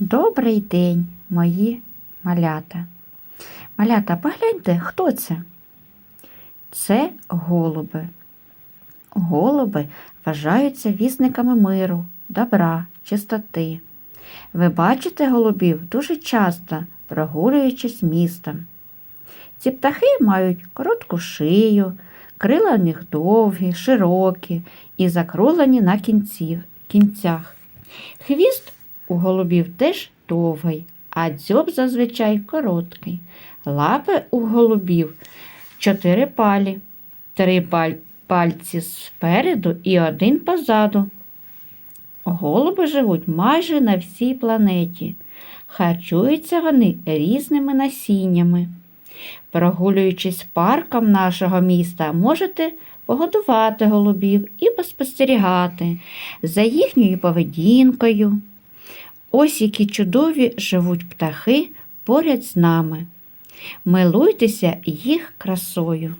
Добрий день, мої малята. Малята, погляньте, хто це? Це голуби. Голуби вважаються вісниками миру, добра, чистоти. Ви бачите голубів дуже часто, прогулюючись містом. Ці птахи мають коротку шию, крила в них довгі, широкі і закруглені на кінці, кінцях. Хвіст у голубів теж довгий, а дзьоб зазвичай короткий. Лапи у голубів чотири палі, три пальці спереду і один позаду. Голуби живуть майже на всій планеті. Харчуються вони різними насіннями. Прогулюючись парком нашого міста, можете погодувати голубів і поспостерігати за їхньою поведінкою. Ось які чудові живуть птахи поряд з нами. Милуйтеся їх красою.